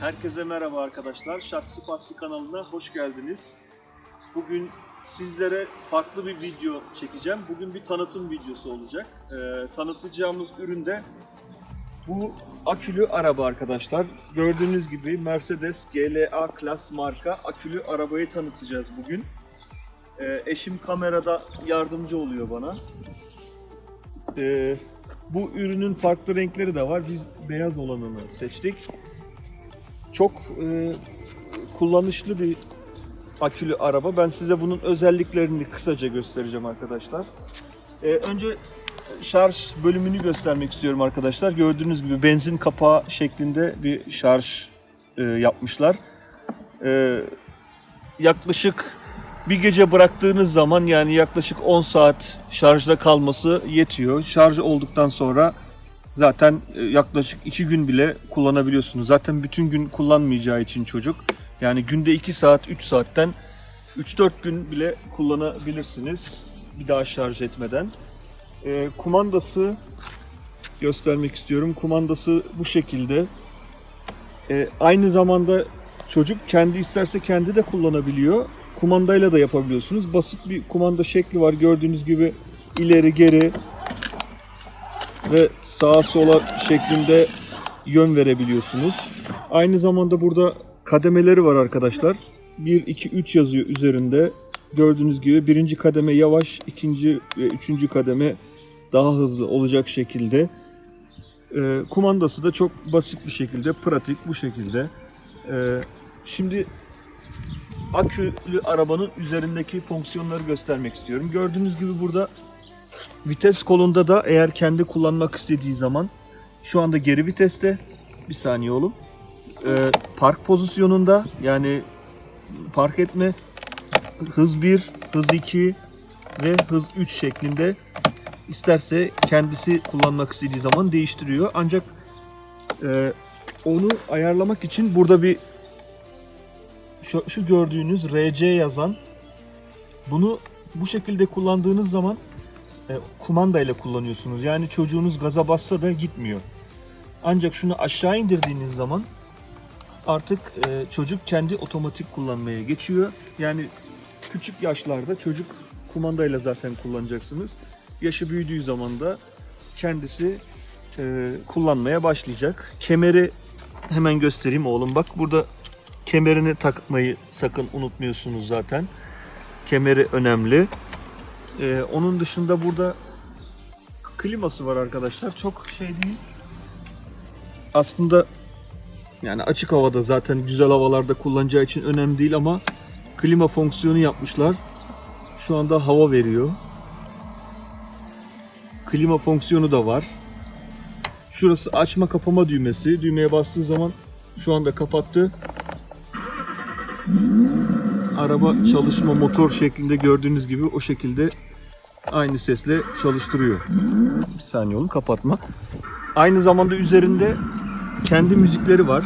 Herkese merhaba arkadaşlar. Şatsı Patsı kanalına hoş geldiniz. Bugün sizlere farklı bir video çekeceğim. Bugün bir tanıtım videosu olacak. Ee, tanıtacağımız ürün de bu akülü araba arkadaşlar. Gördüğünüz gibi Mercedes GLA Class marka akülü arabayı tanıtacağız bugün. Ee, eşim kamerada yardımcı oluyor bana. Ee, bu ürünün farklı renkleri de var. Biz beyaz olanını seçtik. Çok e, kullanışlı bir akülü araba. Ben size bunun özelliklerini kısaca göstereceğim arkadaşlar. Ee, önce şarj bölümünü göstermek istiyorum arkadaşlar. Gördüğünüz gibi benzin kapağı şeklinde bir şarj e, yapmışlar. Ee, yaklaşık bir gece bıraktığınız zaman yani yaklaşık 10 saat şarjda kalması yetiyor. Şarj olduktan sonra zaten e, yaklaşık 2 gün bile kullanabiliyorsunuz. Zaten bütün gün kullanmayacağı için çocuk. Yani günde 2 saat 3 saatten 3-4 gün bile kullanabilirsiniz bir daha şarj etmeden. E, kumandası göstermek istiyorum. Kumandası bu şekilde. E, aynı zamanda çocuk kendi isterse kendi de kullanabiliyor. Kumandayla da yapabiliyorsunuz. Basit bir kumanda şekli var. Gördüğünüz gibi ileri geri ve sağa sola şeklinde yön verebiliyorsunuz. Aynı zamanda burada kademeleri var arkadaşlar. 1, 2, 3 yazıyor üzerinde. Gördüğünüz gibi birinci kademe yavaş, ikinci ve üçüncü kademe daha hızlı olacak şekilde. Ee, kumandası da çok basit bir şekilde, pratik bu şekilde. Ee, şimdi akülü arabanın üzerindeki fonksiyonları göstermek istiyorum. Gördüğünüz gibi burada vites kolunda da eğer kendi kullanmak istediği zaman şu anda geri viteste bir saniye oğlum. Ee, park pozisyonunda yani park etme hız 1, hız 2 ve hız 3 şeklinde isterse kendisi kullanmak istediği zaman değiştiriyor. Ancak e, onu ayarlamak için burada bir şu, şu gördüğünüz RC yazan bunu bu şekilde kullandığınız zaman e, kumanda ile kullanıyorsunuz. Yani çocuğunuz gaza bassa da gitmiyor. Ancak şunu aşağı indirdiğiniz zaman artık e, çocuk kendi otomatik kullanmaya geçiyor. Yani küçük yaşlarda çocuk kumandayla zaten kullanacaksınız. Yaşı büyüdüğü zaman da kendisi e, kullanmaya başlayacak. Kemeri hemen göstereyim oğlum. Bak burada kemerini takmayı sakın unutmuyorsunuz zaten. Kemeri önemli. Ee, onun dışında burada kliması var arkadaşlar. Çok şey değil. Aslında yani açık havada zaten güzel havalarda kullanacağı için önemli değil ama klima fonksiyonu yapmışlar. Şu anda hava veriyor. Klima fonksiyonu da var. Şurası açma kapama düğmesi. Düğmeye bastığı zaman şu anda kapattı. Araba çalışma motor şeklinde gördüğünüz gibi o şekilde aynı sesle çalıştırıyor. Bir saniye oğlum kapatma. Aynı zamanda üzerinde kendi müzikleri var.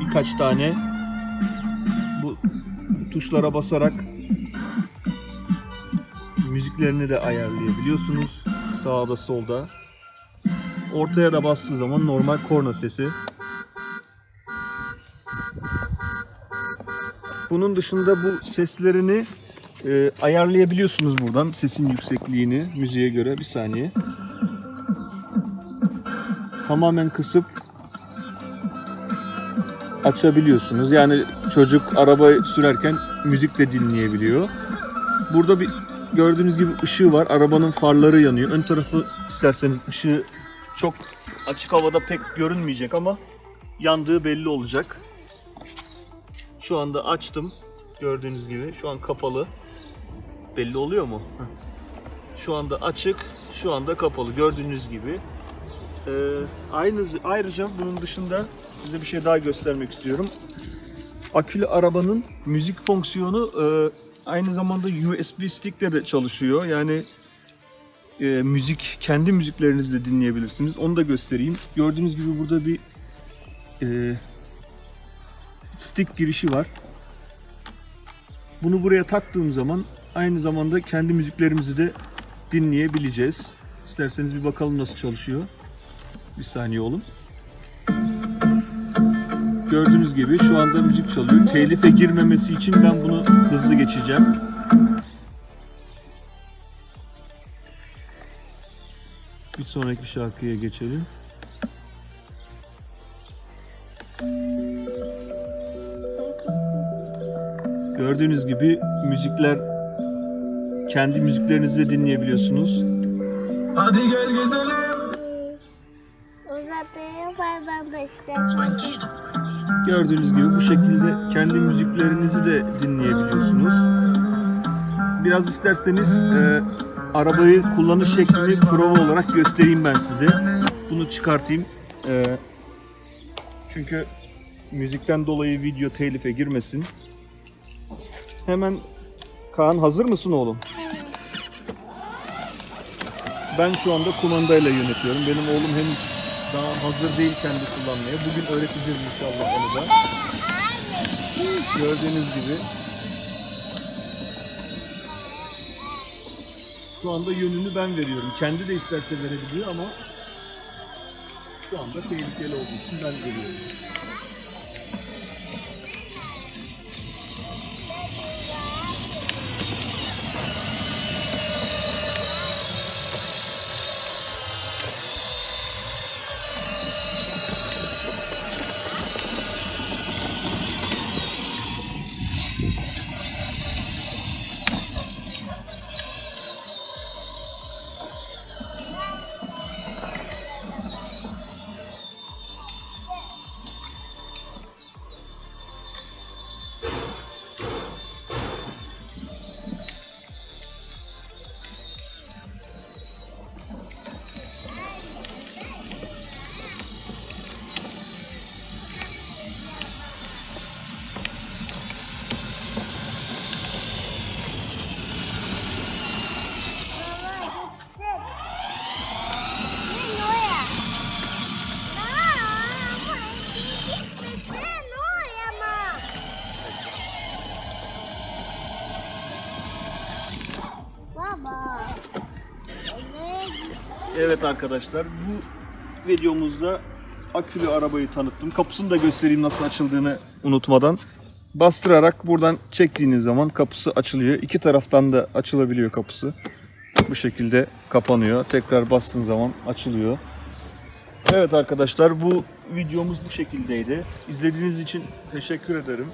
Birkaç tane bu tuşlara basarak müziklerini de ayarlayabiliyorsunuz. Sağda solda. Ortaya da bastığı zaman normal korna sesi. Bunun dışında bu seslerini e, ayarlayabiliyorsunuz buradan. Sesin yüksekliğini müziğe göre. Bir saniye. Tamamen kısıp açabiliyorsunuz. Yani çocuk araba sürerken müzik de dinleyebiliyor. Burada bir gördüğünüz gibi ışığı var. Arabanın farları yanıyor. Ön tarafı isterseniz ışığı çok açık havada pek görünmeyecek ama yandığı belli olacak. Şu anda açtım. Gördüğünüz gibi şu an kapalı. Belli oluyor mu? Şu anda açık, şu anda kapalı. Gördüğünüz gibi. Ee, aynı ayrıca bunun dışında size bir şey daha göstermek istiyorum. Akülü arabanın müzik fonksiyonu e, aynı zamanda USB stick'le de çalışıyor. Yani e, müzik kendi müziklerinizi de dinleyebilirsiniz. Onu da göstereyim. Gördüğünüz gibi burada bir e, stick girişi var. Bunu buraya taktığım zaman aynı zamanda kendi müziklerimizi de dinleyebileceğiz. İsterseniz bir bakalım nasıl çalışıyor. Bir saniye oğlum. Gördüğünüz gibi şu anda müzik çalıyor. Telife girmemesi için ben bunu hızlı geçeceğim. Bir sonraki şarkıya geçelim. Gördüğünüz gibi müzikler kendi müziklerinizi de dinleyebiliyorsunuz. Hadi gel gezelim. Uzatayım parmağımı da istersen. Gördüğünüz gibi bu şekilde kendi müziklerinizi de dinleyebiliyorsunuz. Biraz isterseniz e, arabayı kullanış şeklini prova olarak göstereyim ben size. Bunu çıkartayım. E, çünkü müzikten dolayı video telife girmesin. Hemen Kaan hazır mısın oğlum? Ben şu anda kumandayla yönetiyorum. Benim oğlum henüz daha hazır değil kendi kullanmaya. Bugün öğreteceğiz inşallah onu da. Gördüğünüz gibi. Şu anda yönünü ben veriyorum. Kendi de isterse verebiliyor ama şu anda tehlikeli olduğu için ben veriyorum. Evet arkadaşlar bu videomuzda akülü arabayı tanıttım. Kapısını da göstereyim nasıl açıldığını unutmadan. Bastırarak buradan çektiğiniz zaman kapısı açılıyor. İki taraftan da açılabiliyor kapısı. Bu şekilde kapanıyor. Tekrar bastığın zaman açılıyor. Evet arkadaşlar bu videomuz bu şekildeydi. İzlediğiniz için teşekkür ederim.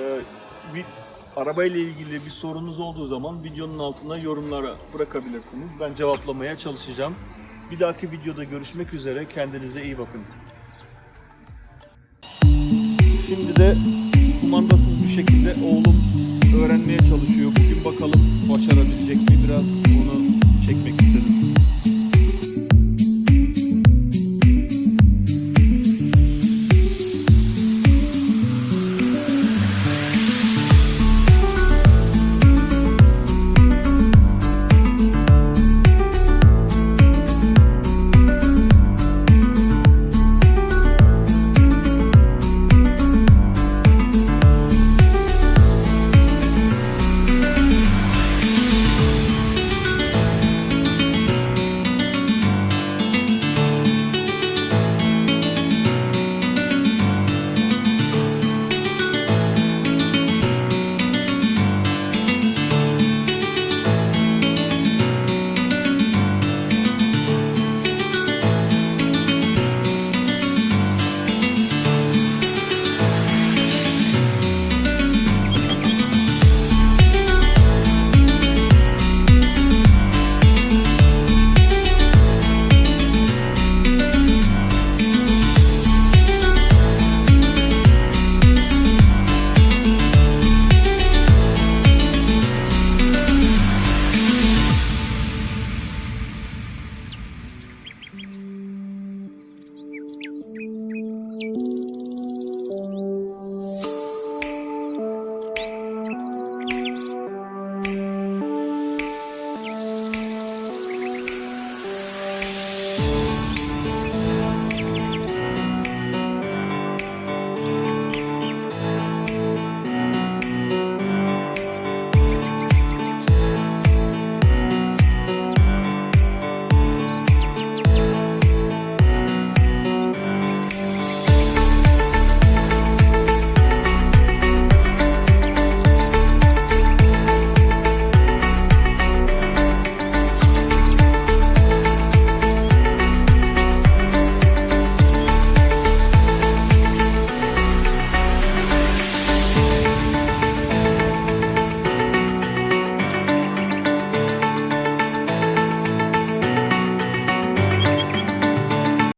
Ee, bir arabayla ilgili bir sorunuz olduğu zaman videonun altına yorumlara bırakabilirsiniz. Ben cevaplamaya çalışacağım. Bir dahaki videoda görüşmek üzere. Kendinize iyi bakın. Şimdi de kumandasız bir şekilde oğlum öğrenmeye çalışıyor. Bugün bakalım başarabilecek mi? Biraz onu çekmek istedim.